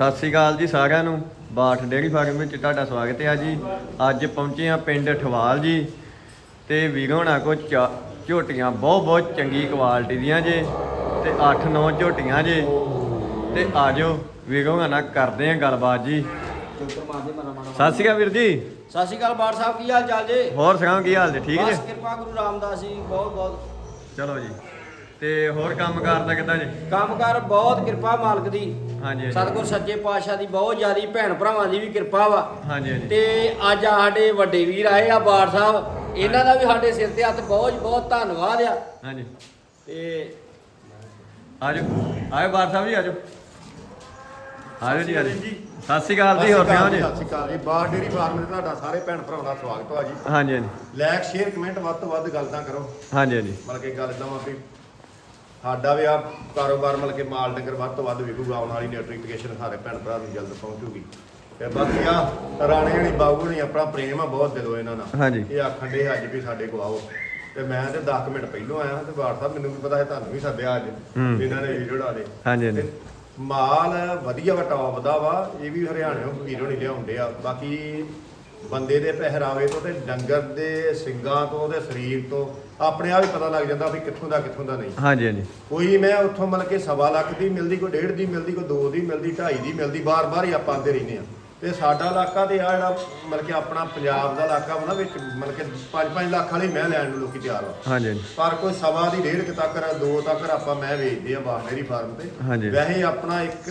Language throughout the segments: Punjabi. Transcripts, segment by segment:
ਸਤਿ ਸ੍ਰੀ ਅਕਾਲ ਜੀ ਸਾਰਿਆਂ ਨੂੰ। ਬਾਠ ਡੇਅਰੀ ਫਾਰਮ ਵਿੱਚ ਤੁਹਾਡਾ ਸਵਾਗਤ ਹੈ ਜੀ। ਅੱਜ ਪਹੁੰਚੇ ਆ ਪਿੰਡ ਠਵਾਲ ਜੀ ਤੇ ਵੀਰੋ ਹੋਣਾ ਕੋ ਝੋਟੀਆਂ ਬਹੁਤ ਬਹੁਤ ਚੰਗੀ ਕੁਆਲਿਟੀ ਦੀਆਂ ਜੇ ਤੇ 8-9 ਝੋਟੀਆਂ ਜੇ। ਤੇ ਆਜੋ ਵੀਰੋ ਹੋਣਾ ਨਾਲ ਕਰਦੇ ਆ ਗੱਲਬਾਤ ਜੀ। ਸਤਿ ਸ੍ਰੀ ਅਕਾਲ ਵੀਰ ਜੀ। ਸਤਿ ਸ਼੍ਰੀ ਅਕਾਲ ਬਾੜ ਸਾਹਿਬ ਕੀ ਹਾਲ ਚਾਲ ਜੀ? ਹੋਰ ਸੁਣਾਓ ਕੀ ਹਾਲ ਜੀ? ਠੀਕ ਬਸ ਜੀ ਕਿਰਪਾ ਗੁਰੂ ਰਾਮਦਾਸ ਜੀ ਬਹੁਤ ਬਹੁਤ। ਚਲੋ ਜੀ। ਤੇ ਹੋਰ ਕੰਮ ਕਾਰ ਦਾ ਕਿੱਦਾਂ ਜੀ? ਕੰਮਕਾਰ ਬਹੁਤ ਕਿਰਪਾ ਮਾਲਕ ਦੀ। ਹਾਂਜੀ ਸਤਿਗੁਰ ਸੱਚੇ ਪਾਤਸ਼ਾਹ ਦੀ ਬਹੁਤ ਜ਼ਿਆਦੀ ਭੈਣ ਭਰਾਵਾਂ ਦੀ ਵੀ ਕਿਰਪਾ ਵਾ। ਹਾਂਜੀ ਹਾਂਜੀ। ਤੇ ਅੱਜ ਆ ਸਾਡੇ ਵੱਡੇ ਵੀਰ ਆਏ ਆ ਬਾੜ ਸਾਹਿਬ। ਇਹਨਾਂ ਦਾ ਵੀ ਸਾਡੇ ਸਿਰ ਤੇ ਹੱਥ ਬਹੁਤ ਬਹੁਤ ਧੰਨਵਾਦ ਆ। ਹਾਂਜੀ। ਤੇ ਆਜੋ। ਆਇਓ ਬਾਰ ਸਾਹਿਬ ਜੀ ਆਜੋ। ਆਜੋ ਜੀ ਆਜੋ। ਸਤਿ ਸ੍ਰੀ ਅਕਾਲ ਜੀ ਹੋਰ ਸੁਣਾਓ ਜੀ? ਸਤਿ ਸ਼੍ਰੀ ਅਕਾਲ ਜੀ। ਬਾਰ ਡੇਰੀ ਫਾਰਮ ਤੇ ਤੁਹਾਡਾ ਸਾਰੇ ਭੈਣ ਭਰਾਵਾਂ ਦਾ ਸਵਾਗਤ ਹੈ ਜੀ। ਹਾਂਜੀ ਹਾਂਜੀ। ਲਾਇਕ ਸ਼ੇਅਰ ਕਮੈਂਟ ਵੱਧ ਤੋਂ ਵੱਧ ਗੱਲ ਕਰੋ। ਹਾਂਜੀ ਹਾਂਜੀ। ਮਤਲਬ ਕਿ ਗੱਲ ਇਦਾਂ ਵਾ ਵੀ ਸਾਡਾ ਵੀ ਆ ਕਾਰੋਬਾਰ ਮਤਲਬ ਕਿ ਮਾਲ ਡੰਗਰ ਵੱਧ ਤੋਂ ਵੱਧ ਵਿਕੂਗਾ ਆਉਣ ਵਾਲੀ ਨੋਟੀਫਿਕੇਸ਼ਨ ਸਾਰੇ ਭੈਣ ਭਰਾ ਨੂੰ ਜਲਦ ਪਹੁੰਚੂਗੀ। ਤੇ ਬਾਕੀ ਆ ਰਾਣੇ ਹਣੀ ਬਾਬੂ ਹਣੀ ਆਪਣਾ ਪ੍ਰੇਮ ਆ ਬਹੁਤ ਦਿਲੋਂ ਇਹਨਾਂ ਨਾਲ ਹਾਂਜੀ। ਇਹ ਆਖਣ ਦੇ ਅੱਜ ਵੀ ਸਾਡੇ ਕੋਲ ਆਓ। ਤੇ ਮੈਂ ਤੇ 10 ਮਿੰਟ ਪਹਿਲੋਂ ਆਇਆ ਤੇ ਸਾਹਿਬ ਮੈਨੂੰ ਵੀ ਪਤਾ ਹੈ ਤੁਹਾਨੂੰ ਵੀ ਸੱਦਿਆ ਅੱਜ ਇਹਨਾਂ ਨੇ ਵੀਡੀਓ ਡਾ ਦੇ। ਹਾਂਜੀ ਹਾਂਜੀ। ਤੇ ਮਾਲ ਵਧੀਆ ਟੌਪ ਦਾ ਵਾ ਇਹ ਵੀ ਹਰਿਆਣਿਓਂ ਵੀਰੋਂ ਨਹੀਂ ਲਿਆਉਂਦੇ ਆ। ਬਾਕੀ ਬੰਦੇ ਦੇ ਪਹਿਰਾਵੇ ਤੋਂ ਤੇ ਡੰਗਰ ਦੇ ਸਿੰਗਾਂ ਤੋਂ ਉਹਦੇ ਸਰੀਰ ਤੋਂ ਆਪਣੇ ਆਪ ਹੀ ਪਤਾ ਲੱਗ ਜਾਂਦਾ ਵੀ ਕਿੱਥੋਂ ਦਾ ਕਿੱਥੋਂ ਦਾ ਨਹੀਂ। ਹਾਂਜੀ ਹਾਂਜੀ। ਕੋਈ ਮੈਂ ਉੱਥੋਂ ਮਤਲਬ ਕਿ ਸਵਾ ਲੱਖ ਦੀ ਮਿਲਦੀ ਕੋਈ ਡੇਢ ਦੀ ਮਿਲਦੀ ਕੋਈ ਦੋ ਦੀ ਮਿਲਦੀ ਢਾਈ ਦੀ ਮਿਲਦੀ ਬਾਰ-ਬਾਰ ਹੀ ਆਪਾਂ ਆਉਂਦੇ ਰਹਿੰਦੇ ਆ ਤੇ ਸਾਡਾ ਇਲਾਕਾ ਤੇ ਆ ਜਿਹੜਾ ਮਤਲਬ ਕਿ ਆਪਣਾ ਪੰਜਾਬ ਦਾ ਇਲਾਕਾ ਵਾ ਨਾ ਵਿੱਚ ਮਤਲਬ ਕਿ 5-5 ਲੱਖ ਵਾਲੀ ਮੈਂ ਲੈਣ ਨੂੰ ਲੋਕੀ ਤਿਆਰ ਆ। ਹਾਂਜੀ ਹਾਂਜੀ। ਪਰ ਕੋਈ ਸਵਾ ਦੀ ਡੇਢ ਕੁ ਤੱਕ ਦੋ ਤੱਕ ਆਪਾਂ ਮੈਂ ਵੇਚਦੇ ਆ ਬਾਹਰ ਮੇਰੀ ਫਾਰਮ ਤੇ। ਹਾਂਜੀ। ਵੈਸੇ ਆਪਣਾ ਇੱਕ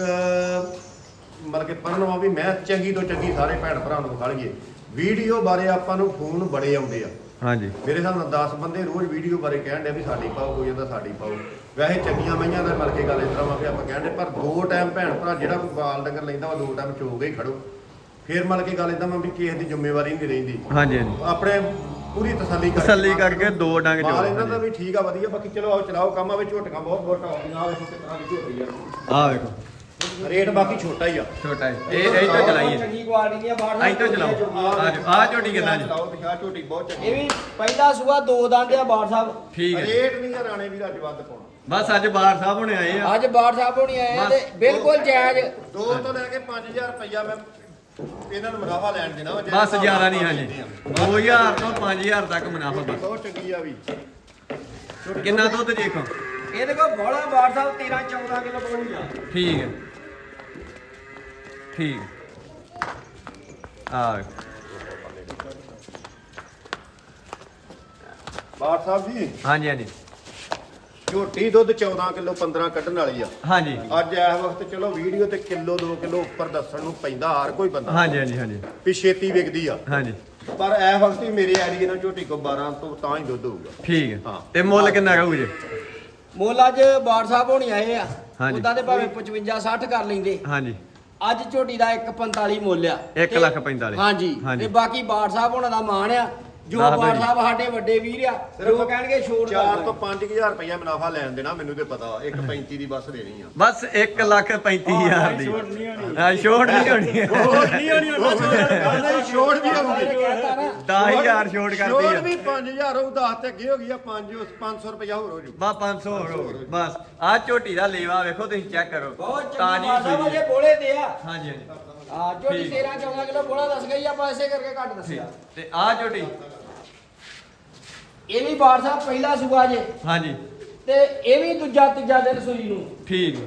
ਮਤਲਬ ਕਿ ਪਰਨਵਾ ਵੀ ਮੈਂ ਚੰਗੀ ਤੋਂ ਚੰਗੀ ਸਾਰੇ ਭੈਣ ਭਰਾ ਨੂੰ ਲਈਏ ਵੀਡੀਓ ਬਾਰੇ ਆਪਾਂ ਨੂੰ ਫੋਨ ਬੜੇ ਆਉਂਦੇ ਆ। ਹਾਂਜੀ। ਮੇਰੇ ਹਿਸਾਬ ਨਾਲ 10 ਬੰਦੇ ਰੋਜ਼ ਵੀਡੀਓ ਬਾਰੇ ਕਹਿਣ ਦੇ ਵੀ ਸਾਡੀ ਪਾਓ ਕੋਈ ਜਾਂਦਾ ਸਾਡੀ ਪਾਓ। ਵੈਸੇ ਚੰਗੀਆਂ ਮਈਆਂ ਦਾ ਮਤਲਬ ਕਿ ਗੱਲ ਇਸ ਤਰ੍ਹਾਂ ਵਾ ਵੀ ਆਪਾਂ ਕਹਿੰਦੇ ਪਰ ਦੋ ਟਾਈਮ ਭੈਣ ਭਰਾ ਜਿਹੜਾ ਕੋਈ ਬਾਲ ਡੰਗਰ ਲੈਂਦਾ ਵਾ ਦੋ ਟਾਈਮ ਚੋਗ ਹੀ ਖੜੋ। ਫਿਰ ਮਤਲਬ ਕਿ ਗੱਲ ਇਦਾਂ ਵਾ ਵੀ ਕਿਸੇ ਦੀ ਜ਼ਿੰਮੇਵਾਰੀ ਨਹੀਂ ਰਹਿੰਦੀ। ਹਾਂਜੀ ਹਾਂਜੀ। ਆਪਣੇ ਪੂਰੀ ਤਸੱਲੀ ਕਰਕੇ ਤਸੱਲੀ ਕਰਕੇ ਦੋ ਡੰਗ ਮਾਲ ਚੋਲ ਇਹਨਾਂ ਦਾ ਵੀ ਠੀਕ ਆ ਵਧੀਆ ਬਾਕੀ ਚਲੋ ਆਓ ਚਲਾਓ ਕੰਮ ਆ ਵਿੱਚ ਝੋਟੀਆਂ ਬਹੁਤ ਬਹੁਤ ਆਉਂਦੀਆਂ ਆ ਵੇਖੋ ਕਿੰਨਾ ਦੀ ਝੋਟੀ ਆ। ਆ ਵੇਖੋ। ਰੇਟ ਬਾਕੀ ਛੋਟਾ ਹੀ ਆ। ਛੋਟਾ ਹੈ। ਇਹ ਇਹ ਤੋਂ ਚਲਾਈਏ। ਚੰਗੀ ਕੁਆਲਿਟੀ ਦੀਆਂ ਬਾੜ ਆਈ ਤੋਂ ਚਲਾਓ। ਆਜੋ ਆ। ਝੋਟੀ ਕਿੱਦਾਂ ਜੀ? ਚਲਾਓ ਦਿਖਾ ਝੋਟੀ ਬਹੁਤ ਚੰਗੀ ਇਹ ਵੀ ਪਹਿਲਾ ਸੂਆ ਦੋ ਦੰਦ ਆ ਬਾੜ ਸਾਹਿਬ। ਠੀਕ ਹੈ ਰੇਟ ਨਹੀਂ ਆ ਰਾਣੇ ਵੀਰ ਅੱਜ ਵੱਧ ਪਾਉਣਾ। ਬਸ ਅੱਜ ਬਾਰ ਸਾਹਿਬ ਹੁਣੇ ਆਏ ਆ। ਅੱਜ ਬਾੜ ਸਾਹਿਬ ਹੋਣੀ ਆਏ ਆ ਤੇ ਬਿਲਕੁਲ ਜਾਇਜ਼। ਦੋ ਤੋਂ ਲੈ ਕੇ 5000 ਰੁਪਇਆ ਮੈਂ ਇਹਨਾਂ ਨੂੰ ਮੁਨਾਫਾ ਲੈਣ ਦੇਣਾ ਵਾ, ਜਿਹੜੇ ਬਸ ਜ਼ਿਆਦਾ ਨਹੀਂ ਹਾਂਜੀ। ਦਿੰਦੇ ਆ। 2000 ਤੋਂ 5000 ਤੱਕ ਮੁਨਾਫਾ ਬਸ। ਬਹੁਤ ਚੰਗੀ ਆ ਵੀ। ਕਿੰਨਾ ਦੁੱਧ ਦੇਖੋ? ਇਹਦੇ ਕੋਲ ਬੋਲਾ ਬਾੜ ਸਾਹਿਬ 13 14 ਕਿਲੋ ਬੋਲੀ ਆ। ਠੀਕ ਹੈ। ਠੀਕ। ਆ ਵੇਖੋ। ਬਾਠ ਸਾਹਿਬ ਜੀ ਹਾਂਜੀ ਹਾਂਜੀ। ਝੋਟੀ ਦੁੱਧ 14 ਕਿਲੋ 15 ਕੱਢਣ ਵਾਲੀ ਆ। ਹਾਂਜੀ। ਅੱਜ ਇਸ ਵਕਤ ਚਲੋ ਵੀਡੀਓ ਤੇ ਕਿਲੋ 2 ਕਿਲੋ ਉੱਪਰ ਦੱਸਣ ਨੂੰ ਪੈਂਦਾ ਹਰ ਕੋਈ ਬੰਦਾ। ਹਾਂਜੀ ਹਾਂਜੀ ਹਾਂਜੀ। ਵੀ ਛੇਤੀ ਵਿਕਦੀ ਆ। ਹਾਂਜੀ। ਪਰ ਇਸ ਵਕਤ ਹੀ ਮੇਰੇ ਏਰੀਏ ਨਾਲ ਝੋਟੀ ਕੋ 12 ਤੋਂ ਤਾਂ ਹੀ ਦੁੱਧ ਹੋਊਗਾ। ਠੀਕ ਹੈ। ਹਾਂ। ਤੇ ਮੁੱਲ ਕਿੰਨਾ ਰਹੂ ਜੀ? ਮੁੱਲ ਅੱਜ ਬਾੜ ਸਾਹਿਬ ਹੋਣੀ ਆਏ ਆ। ਹਾਂਜੀ। ਉਦਾਂ ਦੇ ਭਾਵੇਂ 55 60 ਕਰ ਲੈਂਦੇ। ਹਾਂਜੀ। ਅੱਜ ਝੋਟੀ ਦਾ 145 ਮੁੱਲ ਆ। ਇੱਕ ਤੇ- ਲੱਖ ਪੰਤਾਲੀ। ਹਾਂਜੀ। ਹਾਂਜੀ। ਤੇ ਬਾਕੀ ਬਾੜ ਸਾਹਿਬ ਹੋਣਾ ਦਾ ਮਾਣ ਆ। ਜੋ ਬਾੜ ਜੀ। ਸਾਹਿਬ ਸਾਡੇ ਵੱਡੇ ਵੀਰ ਆ ਜੋ ਕਹਿਣਗੇ ਛੋੜ 4 ਤੋਂ 5000 ਰੁਪਇਆ ਮੁਨਾਫਾ ਲੈਣ ਦੇਣਾ ਮੈਨੂੰ ਤੇ ਪਤਾ ਵਾ। 1.35 ਦੀ ਬੱਸ ਦੇਣੀ ਆ। ਬਸ 1 ਲੱਖ 35000 ਦੀ। ਹਾਂ ਛੋਟ ਨਹੀਂ ਹੋਣੀ। ਛੋੜ ਵੀ ਹੋਊਗੀ 10000 ਛੋਟ ਛੋੜ ਕਰਦੀ ਵੀ ਆ 5000 ਹੋਊ 10 ਤੇ ਅੱਗੇ ਹੋ ਗਈ ਆ 5 500 ਰੁਪਇਆ ਹੋਰ ਹੋ ਜੂ ਬਾ 500 ਹੋਰ ਹੋਰ। ਬਸ ਆ ਝੋਟੀ ਦਾ ਲੇਵਾ ਵੇਖੋ ਤੁਸੀਂ ਚੈੱਕ ਕਰੋ। ਬਹੁਤ ਚੰਗੀ ਤਾਜੀ ਬਾੜ ਸਾਹਿਬ ਸੂਈ ਅਜੇ ਹੈ। ਬੋਲੇ ਤੇ ਆ। ਹਾਂਜੀ ਹਾਂਜੀ। ਆ ਝੋਟੀ ਠੀਕ। 13 14 ਕਿਲੋ ਬੋਲਾ ਦੱਸ ਗਈ ਆਪਾਂ ਐਸੇ ਕਰਕੇ ਘੱਟ ਦੱਸਿਆ। ਤੇ ਆ ਝੋਟੀ। ਇਹ ਵੀ ਬਾੜ ਸਾਹਿਬ ਪਹਿਲਾ ਸੂਆ ਜੇ। ਹਾਂਜੀ। ਤੇ ਇਹ ਵੀ ਦੂਜਾ ਤੀਜਾ ਦਿਨ ਸੂਈ ਨੂੰ। ਠੀਕ।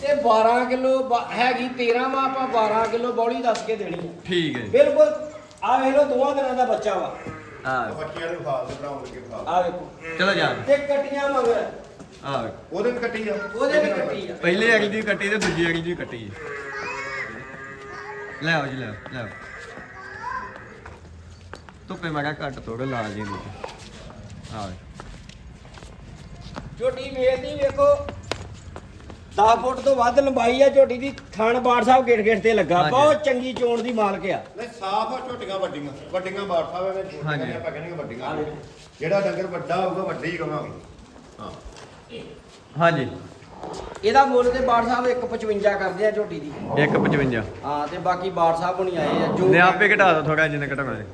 ਤੇ 12 ਕਿਲੋ ਹੈਗੀ 13 ਮਾ ਆਪਾਂ 12 ਕਿਲੋ ਬੌਲੀ ਦੱਸ ਕੇ ਦੇਣੀ ਠੀਕ ਹੈ ਜੀ। ਬਿਲਕੁਲ ਆ ਵੇਖ ਲਓ ਦੋਵਾਂ ਦਿਨਾਂ ਦਾ ਬੱਚਾ ਵਾ। ਆ ਬੱਚਿਆਂ ਨੂੰ ਖਾਲ ਦੇ ਬਣਾਉਣ ਲੱਗੇ ਖਾਲ ਆ ਵੇਖੋ। ਚਲੋ ਜਾ। ਤੇ ਕਟੀਆਂ ਮਗਰ। ਆ ਵੇਖੋ ਉਹਦੇ ਵੀ ਕੱਟੀ ਆ। ਉਹਦੇ ਵੀ ਕੱਟੀ ਆ। ਪਹਿਲੇ ਅਗਲੀ ਦੀ ਕੱਟੀ ਤੇ ਦੂਜੀ ਅਗਲੀ ਦੀ ਕੱਟੀ ਹੈ ਲੈ ਆਓ ਜੀ ਲੈ ਆਓ, ਲੈ ਆਓ। ਧੁੱਪੇ ਮੈਂ ਕਿਹਾ ਘੱਟ ਥੋੜਾ ਲਾ ਜੀ ਆ ਵੇਖੋ। ਝੋਟੀ ਵੇਚਦੀ ਵੇਖੋ। 10 ਫੁੱਟ ਤੋਂ ਵੱਧ ਲੰਬਾਈ ਆ ਝੋਟੀ ਦੀ ਥਣ ਬਾੜ ਸਾਹਿਬ ਗੇਟ ਗੇਟ ਤੇ ਲੱਗਾ। ਹਾਂਜੀ। ਬਹੁਤ ਚੰਗੀ ਚੋਣ ਦੀ ਮਾਲਕ ਆ। ਨਹੀਂ ਸਾਫ਼ ਆ ਝੋਟੀਆਂ ਵੱਡੀਆਂ ਵੱਡੀਆਂ ਬਾੜ ਸਾਹਿਬ ਐਵੇਂ ਹਾਂਜੀ। ਆਪਾਂ ਕਹਿੰਦੇ ਵੱਡੀਆਂ ਜਿਹੜਾ ਡੰਗਰ ਵੱਡਾ ਹੋਊਗਾ ਵੱਡੀ ਹੀ ਕਵਾਂਗੇ ਹਾਂ। ਹਾਂਜੀ। ਇਹਦਾ ਮੁੱਲ ਤੇ ਬਾੜ ਸਾਹਿਬ 155 ਕਰਦੇ ਆ ਝੋਟੀ ਦੀ। 155 ਹਾਂ ਤੇ ਬਾਕੀ ਬਾੜ ਸਾਹਿਬ ਹੁਣੀ ਆਏ ਆ ਜੋ ਨੇ ਆਪੇ ਘਟਾ ਦੋ ਥੋੜਾ ਜਿੰਨਾ ਘਟਾਉਣਾ ਹੈ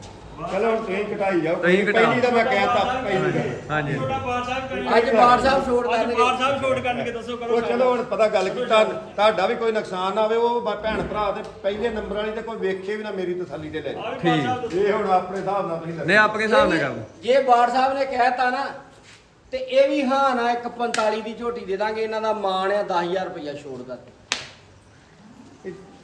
ਚਲੋ ਹੁਣ ਤੁਸੀਂ ਘਟਾਈ ਜਾਓ। ਤੁਸੀਂ ਘਟਾਓ। ਪਹਿਲੀ ਤਾਂ ਮੈਂ ਕਹਿਤਾ ਪਹਿਲੀ ਦਾ। ਹਾਂਜੀ ਅੱਜ ਬਾਰ ਸਾਹਿਬ ਛੋੜ ਕਰਨਗੇ। ਬਾਰ ਸਾਹਿਬ ਛੋੜ ਕਰਨਗੇ ਦੱਸੋ ਕਰੋ ਉਹ ਚਲੋ ਹੁਣ ਪਤਾ ਗੱਲ ਕੀ ਤੁਹਾ- ਤੁਹਾਡਾ ਵੀ ਕੋਈ ਨੁਕਸਾਨ ਨਾ ਆਵੇ ਉਹ ਬ- ਭੈਣ ਭਰਾ ਤੇ ਪਹਿਲੇ ਨੰਬਰ ਵਾਲੀ ਤੇ ਕੋਈ ਵੇਖੇ ਵੀ ਨਾ ਮੇਰੀ ਤਸੱਲੀ ਤੇ ਲੈ ਜਾਓ। ਠੀਕ। ਇਹ ਹੁਣ ਆਪਣੇ ਹਿਸਾਬ ਨਾਲ ਤੁਸੀਂ ਨਹੀਂ ਆਪਣੇ ਹਿਸਾਬ ਨਾਲ ਕਰ ਜੇ ਬਾਰ ਸਾਹਿਬ ਨੇ ਕਹਿਤਾ ਨਾ ਤੇ ਇਹ ਵੀ ਹਾਂ ਨਾ ਇੱਕ 45 ਦੀ ਝੋਟੀ ਦੇ ਦਾਂਗੇ ਇਹਨਾਂ ਦਾ ਮਾਣ ਆ 10000 ਰੁਪਇਆ ਛੋੜ ਕਰ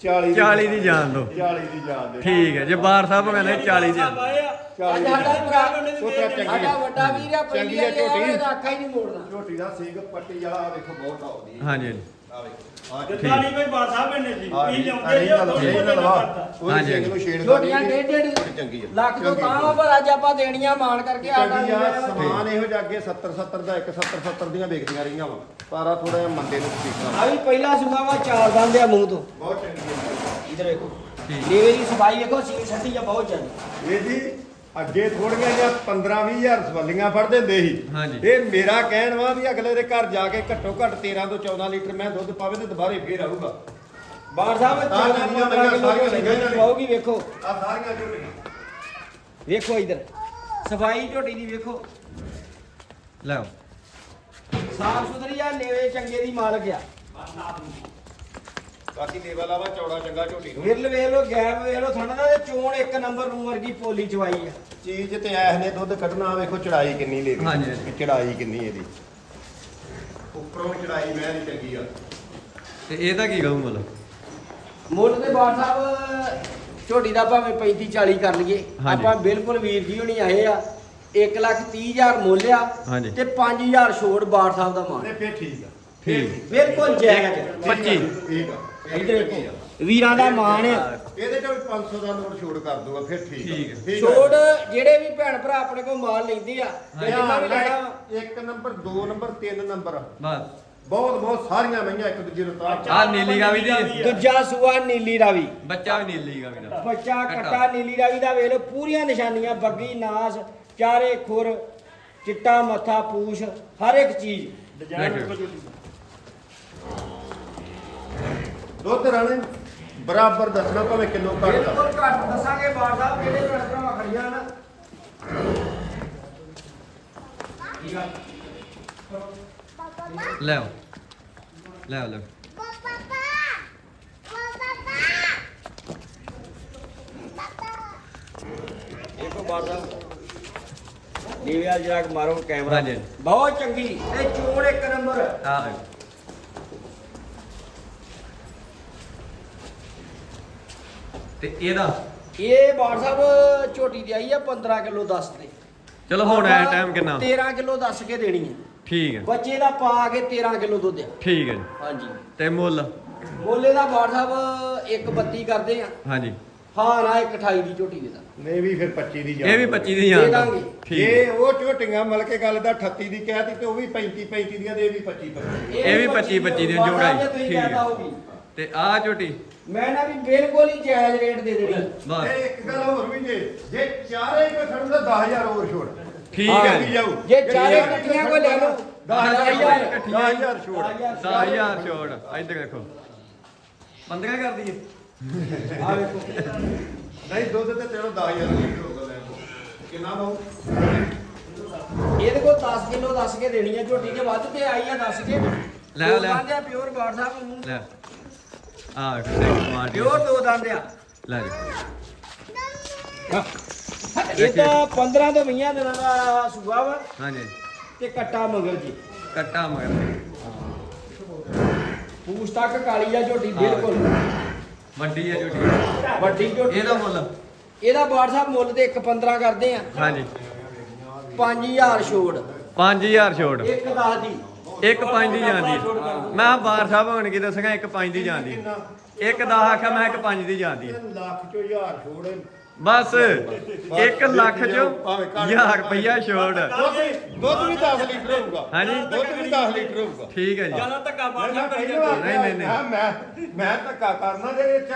40 40 ਦੀ ਜਾਨ ਦਿਓ 40 ਦੀ ਜਾਨ ਦੇ। ਠੀਕ ਹੈ ਜੇ ਬਾਰ ਸਾਹਿਬ ਕਹਿੰਦੇ 40 ਦੀ ਅੱਜ ਸਾਡਾ ਭਰਾ ਉਹ ਤਾਂ ਚੰਗੀ। ਸਾਡਾ ਵੱਡਾ ਵੀਰ ਆ ਪਹਿਲੀ ਚੰਗੀ ਝੋਟੀ। ਹੀ ਨਹੀਂ ਮੋੜਨਾ। ਝੋਟੀ ਦਾ ਸਿੰਘ ਪੱਟੀ ਵਾਲਾ ਆਹ ਵੇਖੋ ਬਹੁਤ ਆਉਦੀ ਹਾਂਜੀ ਹਾਂਜੀ। ਆ ਦਿੱਤਾ ਨਹੀਂ ਕੋਈ ਬਾਰ ਸਾਹਿਬ ਨੇ ਜੀ ਆ ਇਹ ਨਹੀਂ ਲਿਆਉਂਦੇ ਜੀ ਉਹ ਨਹੀਂ ਲਵਾ ਕਰਦਾ ਹਾਂਜੀ। ਸਿੰਘ ਨੂੰ ਛੇੜ ਝੋਟੀਆਂ ਡੇਢ ਡੇਢ ਚੰਗੀ ਆ। ਲੱਖ ਤੋਂ ਤਾਂ। ਵਾ, ਪਰ ਅੱਜ ਆਪਾਂ ਦੇਣੀਆਂ ਮਾਣ ਕਰਕੇ ਆਡਾ ਚੰਗੀ ਆ ਸਮਾਨ ਇਹੋ ਜਿਹਾ ਅੱਗੇ 70 70 ਦਾ 1 70 70 ਦੀਆਂ ਵੇਚਦੀਆਂ ਰਹੀਆਂ ਵਾ। ਪਰ ਆ ਥੋੜਾ ਜਿਹਾ ਮੰਦੇ ਨੂੰ ਆ। ਵੀ ਪਹਿਲਾ ਸੂਆ ਵਾ ਚਾਰ ਦੰਦ ਆ ਮੂੰਹ ਤੋਂ। ਬਹੁਤ ਚੰਗੀ ਇਧਰ ਵੇਖੋ। ਠੀਕ। ਲੇਵੇ ਦੀ ਸਫ਼ਾਈ ਵੇਖੋ ਸੀਲ ਠੰਡੀ ਆ ਬਹੁਤ ਚੰਗੀ। ਇਹ ਜੀ ਅੱਗੇ ਥੋੜੀਆਂ ਜਿਹਾ 15 20000 ਸਵਾਲੀਆਂ ਫੜ ਦਿੰਦੇ ਸੀ। ਹਾਂਜੀ। ਇਹ ਮੇਰਾ ਕਹਿਣ ਵਾ ਵੀ ਅਗਲੇ ਦੇ ਘਰ ਜਾ ਕੇ ਘੱਟੋ ਘੱਟ 13 ਤੋਂ 14 ਲੀਟਰ ਮੈਂ ਦੁੱਧ ਪਾਵੇ ਤੇ ਦੁਬਾਰੇ ਫੇਰ ਆਊਗਾ। ਬਾਰ ਸਾਹਿਬ ਆਹ 14 ਜਿਹੜੀਆਂ 15 ਮਈਆਂ ਕਿਲੋ ਸਾਰੀਆਂ ਝੋਟੀ ਲੱਗੀਆਂ ਨੇ। ਪਾਉਗੀ ਵੇਖੋ। ਆ ਸਾਰੀਆਂ ਝੋਟੀਆਂ ਵੇਖੋ ਇਧਰ। ਸਫ਼ਾਈ ਝੋਟੀ ਦੀ ਵੇਖੋ। ਲਓ। ਸਾਫ਼ ਸੁਥਰੀ ਆ ਲੇਵੇ ਚੰਗੇ ਦੀ ਮਾਲਕ ਆ। ਬਾਕੀ ਦੇਵਾ ਲਾਵਾ ਚੌੜਾ ਚੰਗਾ ਝੋਟੀ ਨੂੰ ਵਿਰਲ ਵੇਖ ਲੋ ਗੈਪ ਵੇਖ ਲੋ ਥੋੜਾ ਨਾ ਚੋਣ ਇੱਕ ਨੰਬਰ ਨੂੰ ਵਰਗੀ ਪੋਲੀ ਚਵਾਈ ਆ ਚੀਜ਼ ਤੇ ਐਸ ਨੇ ਦੁੱਧ ਕੱਢਣਾ ਵੇਖੋ ਚੜਾਈ ਕਿੰਨੀ ਲੈ ਹਾਂਜੀ। ਚੜਾਈ ਕਿੰਨੀ ਇਹਦੀ ਉੱਪਰੋਂ ਚੜਾਈ ਮੈਂ ਦੀ ਚੰਗੀ ਆ ਤੇ ਇਹਦਾ ਕੀ ਕਹੂੰ ਮੁੱਲ ਮੁੱਲ ਤੇ ਬਾਰ ਸਾਹਿਬ ਝੋਟੀ ਦਾ ਭਾਵੇਂ 35 40 ਕਰ ਲਈਏ ਹਾਂਜੀ। ਆਪਾਂ ਬਿਲਕੁਲ ਵੀਰ ਜੀ ਹੁਣੀ ਆਏ ਆ 1 ਲੱਖ 30 ਹਜ਼ਾਰ ਮੁੱਲ ਆ ਹਾਂਜੀ। ਤੇ 5000 ਛੋੜ ਬਾਰ ਸਾਹਿਬ ਦਾ ਮਾਨ ਤੇ ਫੇਰ ਠੀਕ ਆ ਠੀਕ। ਬਿਲਕੁਲ ਜਾਇਜ਼ ਪੱਚੀ। ਠੀਕ ਆ ਇਧਰ ਵੀਰਾਂ ਦਾ ਮਾਣ ਆ ਇਹਦੇ ਚੋਂ ਵੀ 500 ਦਾ ਨੋਟ ਛੋੜ ਕਰ ਦੂਗਾ ਫਿਰ ਠੀਕ ਠੀਕ ਆ। ਛੋੜ ਜਿਹੜੇ ਵੀ ਭੈਣ ਭਰਾ ਆਪਣੇ ਕੋਲ ਮਾਲ ਲੈਂਦੇ ਆ ਤੇ ਜਿੰਨਾ ਵੀ ਲੈਣਾ ਵਾ, ਇੱਕ ਨੰਬਰ ਦੋ ਨੰਬਰ ਤਿੰਨ ਨੰਬਰ। ਬਸ। ਬਹੁਤ ਬਹੁਤ ਸਾਰੀਆਂ ਮਈਆਂ ਇੱਕ ਦੂਜੇ ਨੂੰ ਤਾਰ ਆ ਨੀਲੀ ਗਾਵੀ ਦੀ। ਦੂਜਾ ਸੂਆ ਨੀਲੀ ਰਾਵੀ। ਬੱਚਾ ਵੀ ਨੀਲੀ ਗਾਵੀ ਦਾ। ਬੱਚਾ ਕੱਟਾ। ਕੱਟਾ ਨੀਲੀ ਰਾਵੀ ਦਾ ਵੇਖ ਲਓ ਪੂਰੀਆਂ ਨਿਸ਼ਾਨੀਆਂ ਬੱਗੀ ਨਾਸ ਚਾਰੇ ਖੁਰ ਚਿੱਟਾ ਮੱਥਾ ਪੂਛ ਹਰ ਇੱਕ ਚੀਜ਼। ਡਿਜ਼ਾਈਨ ਦੇਖੋ। ਦੁੱਧ ਰਾਣੇ ਬਰਾਬਰ ਦੱਸਣਾ ਭਾਵੇਂ ਕਿਲੋ ਘੱਟ ਦਾ ਬਿਲਕੁਲ ਘੱਟ ਦੱਸਾਂਗੇ ਬਾਰ ਸਾਹਿਬ ਕਿਹੜੇ ਭਰਾ ਖੜੀਆਂ ਨਾ ਠੀਕ ਆ ਲੈ ਲੈ ਲੈ ਦੇਖੋ ਬਾਰ ਸਾਹਿਬ ਨੀਵੇਂ ਜਰਾ ਮਾਰੋ ਕੈਮਰਾ। ਹਾਂਜੀ। ਬਹੁਤ ਚੰਗੀ। ਇਹ ਚੋਣ ਇੱਕ ਨੰਬਰ। ਆ ਤੇ ਇਹਦਾ? ਇਹ ਬਾਰ ਸਾਹਿਬ ਝੋਟੀ ਦੀ ਆਈ ਆ 15 ਕਿਲੋ ਦੱਸ ਦੇ। ਚਲੋ ਹੁਣ ਐ ਟਾਈਮ ਕਿੰਨਾ? 13 ਕਿਲੋ ਦੱਸ ਕੇ ਦੇਣੀ ਹੈ ਠੀਕ ਹੈ ਬੱਚੇ ਦਾ ਪਾ ਕੇ 13 ਕਿਲੋ ਦੁੱਧ ਆ। ਠੀਕ ਹੈ ਜੀ। ਹਾਂਜੀ। ਤੇ ਮੁੱਲ? ਬੋਲੇ ਦਾ ਬਾਰ ਸਾਹਿਬ ਇੱਕ ਬੱਤੀ ਕਰਦੇ ਆ। ਹਾਂਜੀ। ਹਾਂ ਨਾ ਇੱਕ 28 ਦੀ ਝੋਟੀ ਦੇ ਦਾ। ਨਹੀਂ ਵੀ ਫਿਰ 25 ਦੀ ਜਾਨ ਇਹ ਵੀ 25 ਦੀ ਦੇ ਜਾਨ ਦਾਂਗੇ। ਠੀਕ ਹੈ। ਇਹ ਉਹ ਝੋਟੀਆਂ ਮਲ ਕੇ ਗੱਲ ਦਾ 38 ਦੀ ਕਹਿਤੀ ਤੇ ਉਹ ਵੀ 35 35 ਦੀਆਂ ਦੇ ਇਹ ਵੀ 25 25 ਇਹ ਵੀ 25 25 ਦੀ ਜੋੜਾ ਠੀਕ ਹੈ। ਤੇ ਆ ਝੋਟੀ ਮੈਂ ਨਾ ਵੀ ਬਿਲਕੁਲ ਹੀ ਜਾਇਜ਼ ਰੇਟ ਦੇ ਦੇਣੀ। ਬਸ। ਇਹ ਇੱਕ ਗੱਲ ਹੋਰ ਵੀ ਜੇ ਜੇ ਚਾਰੇ ਕੋ ਖੜਨ ਦਾ 10000 ਹੋਰ ਛੋੜ। ਠੀਕ ਹਾਂ। ਜੀ। ਜਾਊ। ਜੇ ਚਾਰੇ ਇਕੱਠੀਆਂ ਕੋ ਲੈ ਲਓ 10000 ਇਕੱਠੀਆਂ। 10000 ਛੋੜ। 10000 ਛੋੜ। ਇੱਧਰ ਦੇਖੋ। 15 ਕਰ ਦਈਏ। ਆ ਵੇਖੋ। ਨਹੀਂ ਦੁੱਧ ਤੇ ਤੇਰੋ 10000 ਲੀਟਰ ਹੋਗਾ ਲੈ ਲਓ। ਕਿੰਨਾ ਲਓ ਇਹਦੇ ਕੋਲ 10 ਕਿਲੋ ਦੱਸ ਕੇ ਦੇਣੀ ਹੈ ਝੋਟੀ ਜੇ ਵੱਧ ਤੇ ਆਈ ਆ ਦੱਸ ਕੇ। ਲੈ, ਦੋ ਲੈ। ਪਿਓਰ ਬਾਰ ਸਾਹਿਬ ਨੂੰ। ਲੈ। ਆ ਕਿੰਨੇ ਮਾਰ ਪਿਓਰ ਦੋ ਦੰਦ ਆ। ਲੈ ਜੀ। ਇਹ ਤਾਂ 15 ਤੋਂ 20 ਦਿਨਾਂ ਦਾ ਸੂਆ ਵਾ ਹਾਂਜੀ। ਤੇ ਕੱਟਾ ਮਗਰ ਜੀ। ਕੱਟਾ ਮਗਰ। ਪੂਛ ਤੱਕ ਕਾਲੀ ਆ ਝੋਟੀ ਬਿਲਕੁਲ। ਵੱਡੀ ਹੈ ਝੋਟੀ। ਵੱਡੀ ਝੋਟੀ। ਇਹਦਾ ਮੁੱਲ? ਇਹਦਾ ਬਾੜ ਸਾਹਿਬ ਮੁੱਲ ਤੇ 1 15 ਕਰਦੇ ਆ। ਹਾਂਜੀ। 5000 ਛੋੜ। 5000 ਛੋੜ। ਇੱਕ 10 ਦੀ। ਇੱਕ ਪੰਜ ਦੀ ਜਾਂਦੀ। ਮੈਂ ਬਾਰ ਸਾਹਿਬ ਹੁਣ ਕੀ ਦੱਸਾਂਗਾ ਇੱਕ ਪੰਜ ਦੀ ਜਾਂਦੀ। ਇੱਕ 10 ਆਖਿਆ ਮੈਂ ਇੱਕ ਪੰਜ ਦੀ ਜਾਂਦੀ। ਲੱਖ ਚੋਂ 1000 ਛੋੜ ਬਸ 1 ਲੱਖ ਚੋਂ 1000 ਰੁਪਈਆ ਛੋੜ। ਦੁੱਧ ਵੀ- ਦੁੱਧ ਵੀ 10 ਲੀਟਰ ਹੋਊਗਾ। ਹਾਂਜੀ। ਦੁੱਧ ਵੀ 10 ਲੀਟਰ ਹੋਊਗਾ। ਠੀਕ ਹੈ ਜੀ। ਜ਼ਿਆਦਾ ਧੱਕਾ ਬਾਰ ਮੈਂ ਸਾਹਿਬ ਕਰੀ ਪਹਿਲਾਂ ਜਾਂਦੇ ਨਹੀਂ, ਨਹੀਂ, ਨਹੀਂ। ਮੈਂ ਮੈਂ ਧੱਕਾ ਕਰਨਾ ਜੇ ਇਹ ਚ